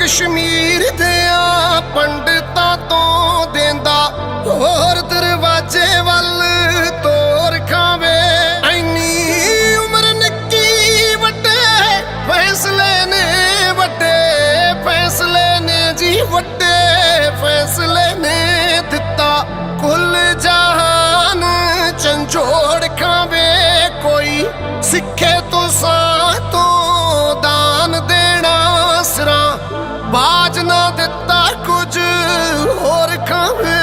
ਕਸ਼ਮੀਰ ਦੇ ਆ ਪੰਡਤਾਂ ਤੋਂ ਦੇਂਦਾ, ਹੋਰ ਦਰਵਾਜ਼ੇ ਵੱਲ ਤੋਰ ਖਾਵੇ। ਐਨੀ ਉਮਰ ਨਿੱਕੀ ਵੱਡੇ, ਫੈਸਲੇ ਨੇ ਵੱਡੇ, ਫੈਸਲੇ ਨੇ ਜੀ ਵੱਡੇ, ਫੈਸਲੇ ਨੇ ਦਿੱਤਾ। ਕੁੱਲ ਜਹਾਨ ਚੰਜੋੜ ਖਾਵੇ ਕੋਈ ਸਿੱਖੇ ਬਾਜ ਨਾ ਦਿੱਤਾ ਕੁਝ ਹੋਰ ਖਾਵੇ।